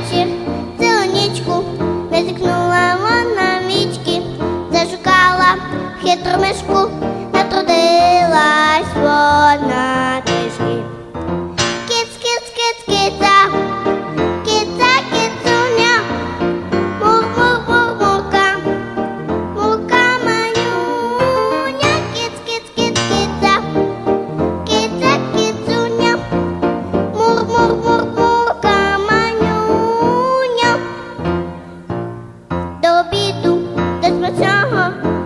вечір, зеленічку визикнула вона мічки, зашукала хитру мишку, натрудилась вона тишки. Кіц, кіц, кіц, кіца, кіца, кіцуня, мух, мух, мух, мука, мука манюня, кіц, кіц, кіц, кіца, кіца, кіцуня, мух, мух, мух, мука. іду до смачного.